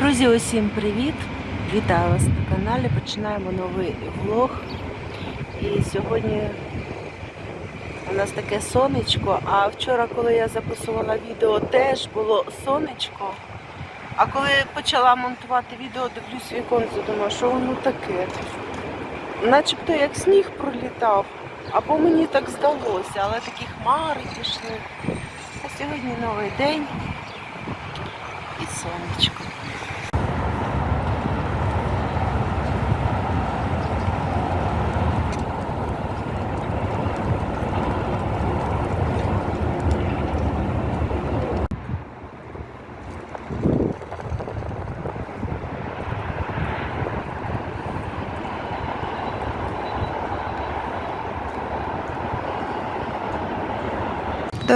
Друзі, усім привіт! Вітаю вас на каналі. Починаємо новий влог. І сьогодні у нас таке сонечко. А вчора, коли я записувала відео, теж було сонечко. А коли почала монтувати відео, дивлюсь віконце, думаю, що воно таке. Начебто як сніг пролітав. Або мені так здалося, але такі хмари пішли. А сьогодні новий день і сонечко.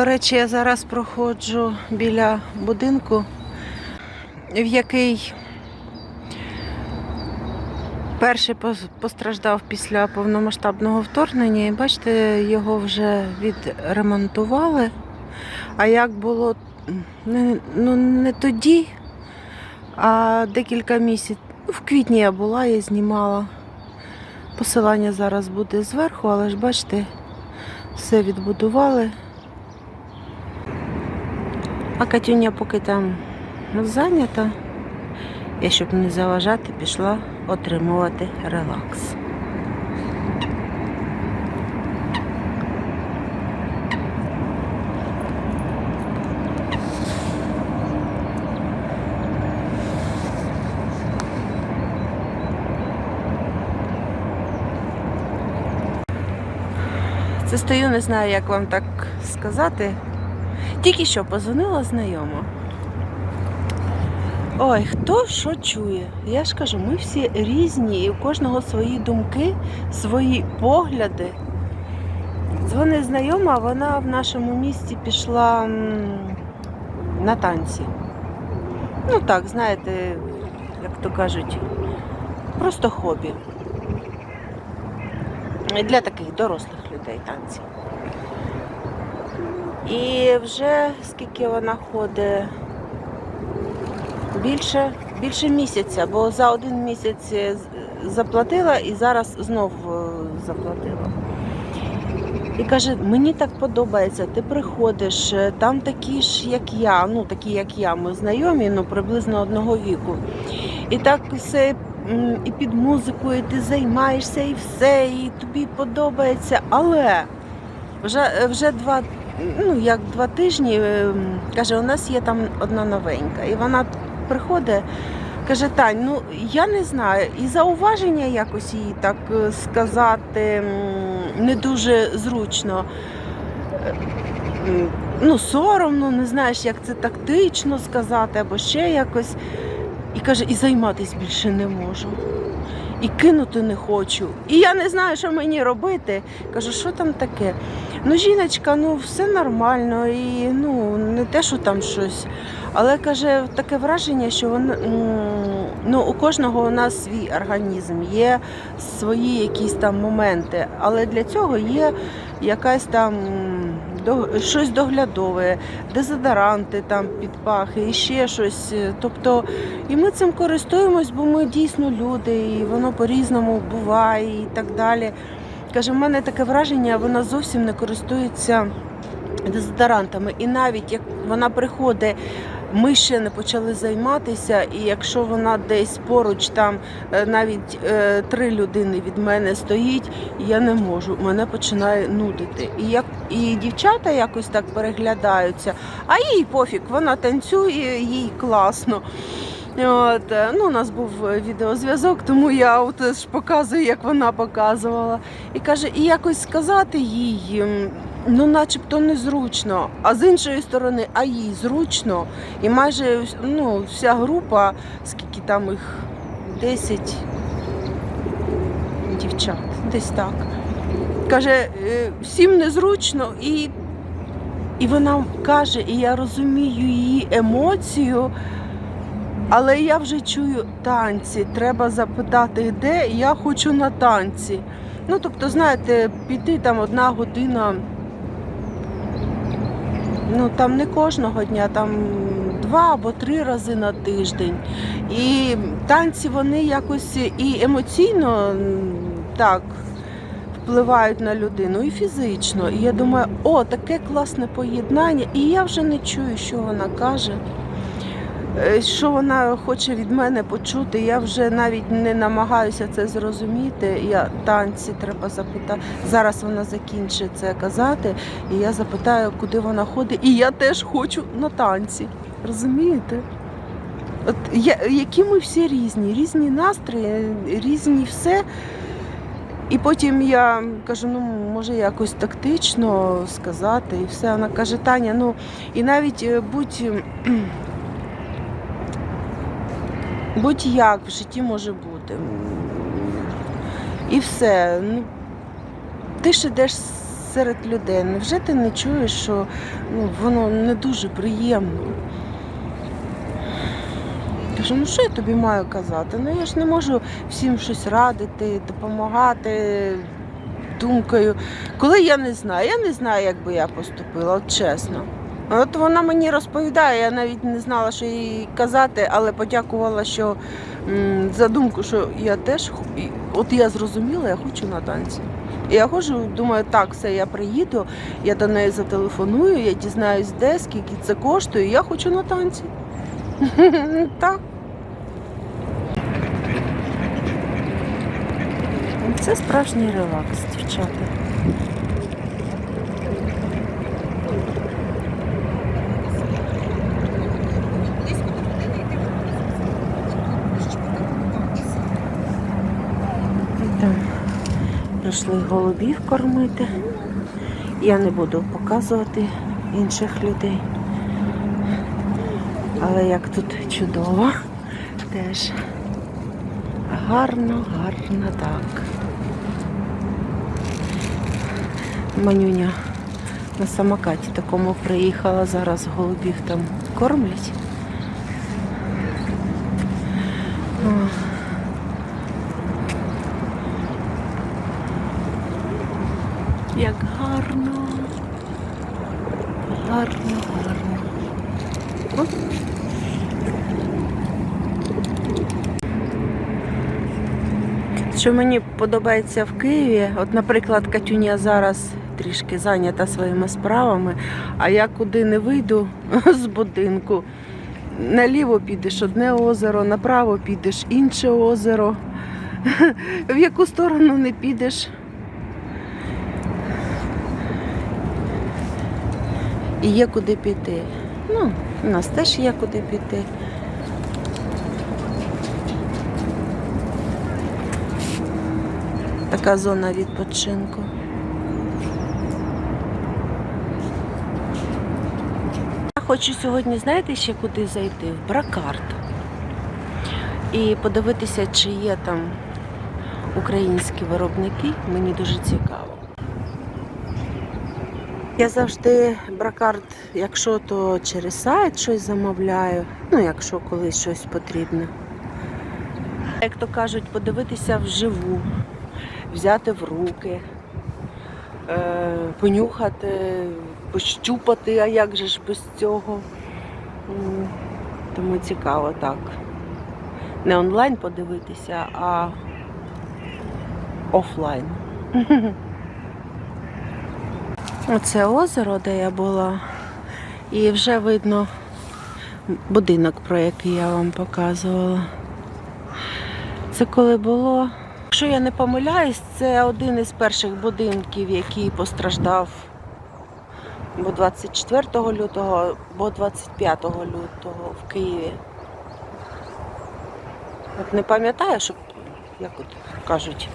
До речі, я зараз проходжу біля будинку, в який перший постраждав після повномасштабного вторгнення. І бачите, його вже відремонтували. А як було не, ну, не тоді, а декілька місяців. В квітні я була і знімала. Посилання зараз буде зверху, але ж бачите, все відбудували. А Катюня поки там зайнята, я, щоб не заважати, пішла отримувати релакс. Це стою, не знаю, як вам так сказати. Тільки що позвонила знайома. Ой, хто що чує? Я ж кажу, ми всі різні, і у кожного свої думки, свої погляди. Дзвонить знайома, вона в нашому місті пішла на танці. Ну так, знаєте, як то кажуть, просто хобі. Для таких дорослих людей танці. І вже скільки вона ходить? Більше, більше місяця, бо за один місяць е, заплатила і зараз знов е, заплатила. І каже, мені так подобається, ти приходиш, е, там такі ж, як я, ну такі, як я, ми знайомі, ну приблизно одного віку. І так все і під музику, і ти займаєшся, і все, і тобі подобається. Але вже, вже два ну, як два тижні, е, каже, у нас є там одна новенька. І вона приходить, каже, Тань, ну я не знаю, і зауваження якось їй так е, сказати не дуже зручно. Е, Ну, соромно, не знаєш, як це тактично сказати, або ще якось. І каже, і займатися більше не можу. І кинути не хочу. І я не знаю, що мені робити. Кажу, що там таке? Ну, жіночка, ну все нормально, і ну не те, що там щось. Але каже, таке враження, що вона, м, ну, у кожного у нас свій організм, є свої якісь там моменти. Але для цього є якась там до, щось доглядове, дезодоранти там під пахи, і ще щось. Тобто, і ми цим користуємось, бо ми дійсно люди, і воно по-різному буває і так далі. Каже, в мене таке враження, вона зовсім не користується дезодорантами. І навіть як вона приходить, ми ще не почали займатися, і якщо вона десь поруч, там е, навіть е, три людини від мене стоїть, я не можу, мене починає нудити. І як і дівчата якось так переглядаються, а їй пофіг, вона танцює, їй класно. От, е, ну, у нас був е, відеозв'язок, тому я от показую, як вона показувала. І каже, і якось сказати їй, ну, начебто незручно. А з іншої сторони, а їй зручно. І майже ну, вся група, скільки там їх 10 дівчат, десь так. Каже, е, всім незручно, і, і вона каже, і я розумію її емоцію. Але я вже чую танці. Треба запитати, де я хочу на танці. Ну, тобто, знаєте, піти там одна година. Ну там не кожного дня, там два або три рази на тиждень. І танці вони якось і емоційно так впливають на людину, і фізично. І я думаю, о, таке класне поєднання. І я вже не чую, що вона каже. Е, Що вона хоче від мене почути, я вже навіть не намагаюся це зрозуміти. Я танці треба запитати. Зараз вона закінчить це казати, і я запитаю, куди вона ходить. І я теж хочу на танці. Розумієте? От я, які ми всі різні, різні настрої, різні все. І потім я кажу, ну може якось тактично сказати, і все. Вона каже, Таня, ну і навіть е, будь. Будь-як в житті може бути. І все. Ну, ти ж ідеш серед людей. Невже ти не чуєш, що ну, воно не дуже приємно? Кажу, ну що я тобі маю казати? Ну я ж не можу всім щось радити, допомагати думкою. Коли я не знаю, я не знаю, як би я поступила, от чесно. От вона мені розповідає, я навіть не знала, що їй казати, але подякувала, що за думку, що я теж от я зрозуміла, я хочу на танці. І я ходжу, думаю, так, все, я приїду, я до неї зателефоную, я дізнаюсь, де, скільки це коштує, я хочу на танці. Так. Це справжній релакс, дівчата. Там прийшли голубів кормити. Я не буду показувати інших людей. Але як тут чудово, теж гарно, гарно так. Манюня на самокаті такому приїхала, зараз голубів там кормлять. О. Як гарно. Гарно, гарно. О. Що мені подобається в Києві, от, наприклад, Катюня зараз трішки зайнята своїми справами, а я куди не вийду з будинку, наліво підеш одне озеро, направо підеш інше озеро, в яку сторону не підеш. І є куди піти. Ну, у нас теж є куди піти. Така зона відпочинку. Я хочу сьогодні, знаєте, ще куди зайти? В Бракарт. І подивитися, чи є там українські виробники. Мені дуже цікаво. Я завжди бракарт, якщо то через сайт щось замовляю, ну якщо колись щось потрібно. Як то кажуть, подивитися вживу, взяти в руки, е, понюхати, пощупати, а як же ж без цього. Тому цікаво так. Не онлайн подивитися, а офлайн. Оце озеро, де я була, і вже видно будинок, про який я вам показувала. Це коли було. Якщо я не помиляюсь, це один із перших будинків, який постраждав або 24 лютого, або 25 лютого в Києві. От не пам'ятаю, щоб, як от кажуть.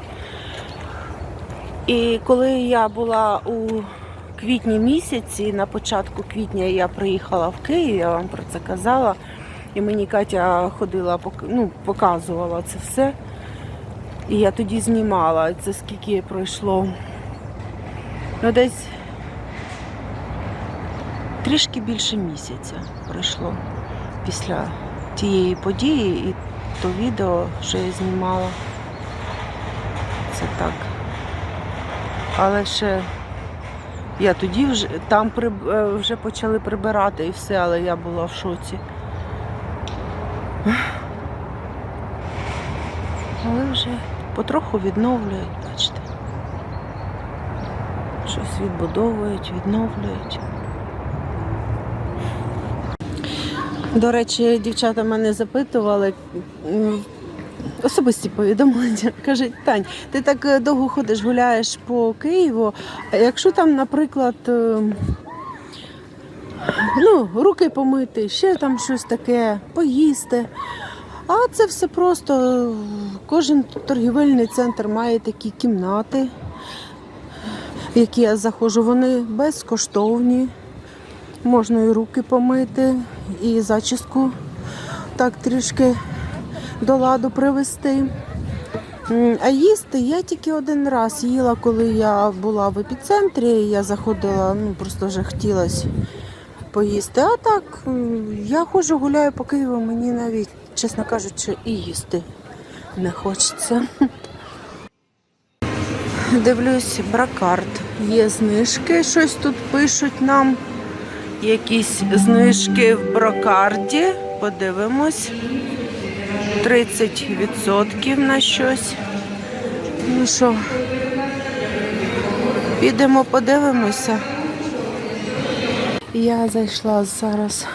І коли я була у квітні місяці, на початку квітня я приїхала в Київ, я вам про це казала. І мені Катя ходила, ну, показувала це все. І я тоді знімала. Це скільки пройшло. Ну, десь трішки більше місяця пройшло після тієї події і то відео, що я знімала. Це так. Але ще я тоді вже там при- е, вже почали прибирати і все, але я була в шоці. Але вже потроху відновлюють, бачите. Щось відбудовують, відновлюють. До речі, дівчата мене запитували особисті повідомлення. Кажуть, Тань, ти так е, довго ходиш, гуляєш по Києву. А якщо там, наприклад, е, ну, руки помити, ще там щось таке, поїсти. А це все просто. Кожен торгівельний центр має такі кімнати, в які я заходжу. Вони безкоштовні. Можна і руки помити, і зачіску так трішки до ладу привести. А їсти я тільки один раз їла, коли я була в епіцентрі. Я заходила, ну просто вже хотілося поїсти. А так, я ходжу, гуляю по Києву, мені навіть, чесно кажучи, і їсти не хочеться. Дивлюсь, бракарт. Є знижки, щось тут пишуть нам. Якісь знижки в брокарді. Подивимось. 30% на щось. Ну що, підемо подивимося. Я зайшла зараз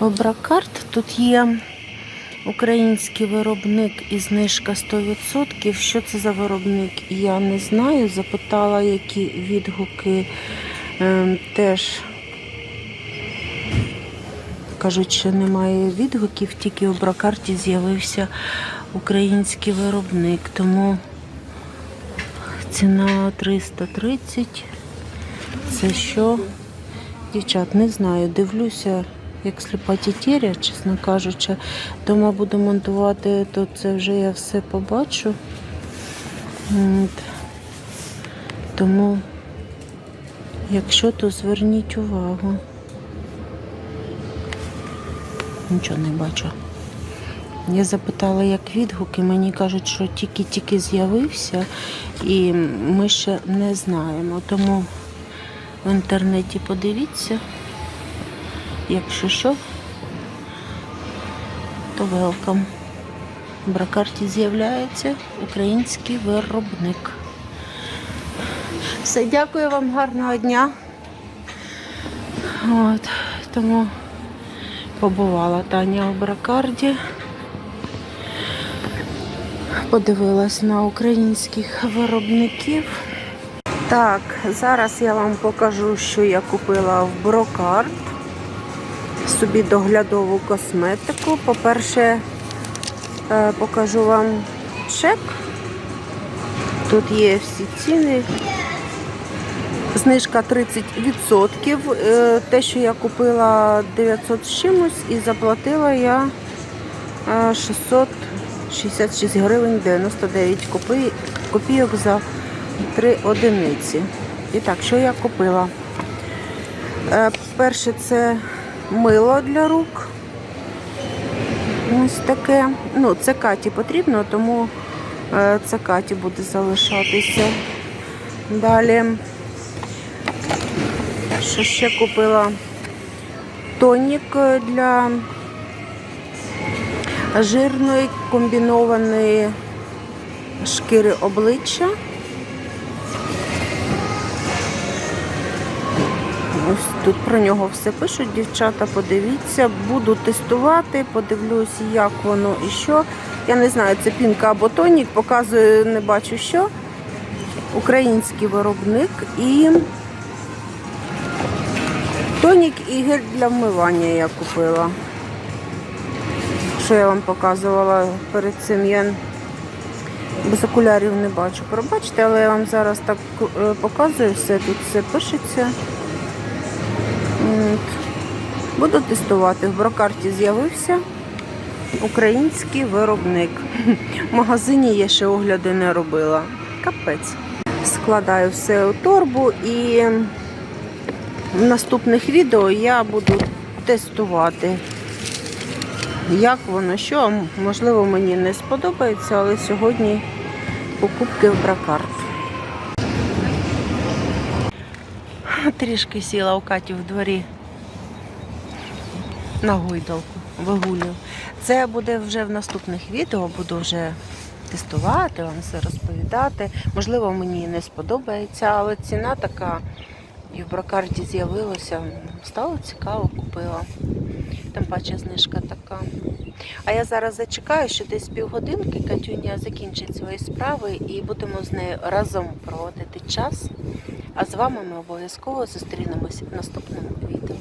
в брокарт. Тут є український виробник і знижка 100%. Що це за виробник? Я не знаю. Запитала, які відгуки Ем, теж кажуть, що немає відгуків, тільки у брокарті з'явився український виробник, тому ціна 330. Це що? Дівчат, не знаю, дивлюся, як сліпа тітєря, чесно кажучи. Дома буду монтувати, то це вже я все побачу. От. Тому, якщо, то зверніть увагу. Нічого не бачу. Я запитала, як відгуки. Мені кажуть, що тільки-тільки з'явився і ми ще не знаємо. Тому в інтернеті подивіться. Якщо що, то велкам. В бракарті з'являється український виробник. Все, дякую вам, гарного дня. От, тому побувала Таня у бракарді. Подивилась на українських виробників. Так, зараз я вам покажу, що я купила в брокарт. Собі доглядову косметику. По-перше, е, покажу вам чек. Тут є всі ціни. Знижка 30%. Е, Те, що я купила 900 з чимось і заплатила я е, 666 гривень 99 копійок за 3 одиниці. І так, що я купила? Е, Перше це мило для рук. Ось таке. Ну, це Каті потрібно, тому е, це Каті буде залишатися. Далі. Що ще купила? Тонік для жирної комбінованої шкіри обличчя. Ось тут про нього все пишуть, дівчата, подивіться. Буду тестувати, подивлюсь, як воно і що. Я не знаю, це пінка або тонік, показую, не бачу що. Український виробник і тонік і гель для вмивання я купила. Що я вам показувала перед цим, я без окулярів не бачу. Пробачте, але я вам зараз так е, показую все, тут все пишеться. Буду тестувати. В брокарті з'явився український виробник. В магазині я ще огляди не робила. Капець. Складаю все у торбу і в наступних відео я буду тестувати, як воно, що. Можливо, мені не сподобається, але сьогодні покупки в брокарт. Трішки сіла у Каті в дворі. на гойдалку вигулюю. Це буде вже в наступних відео, буду вже тестувати, вам все розповідати. Можливо, мені не сподобається, але ціна така і в брокарді з'явилася. Стало цікаво, купила. Тим паче знижка така. А я зараз зачекаю, що десь півгодинки Катюня закінчить свої справи і будемо з нею разом проводити час. А з вами ми обов'язково зустрінемось в наступному відео.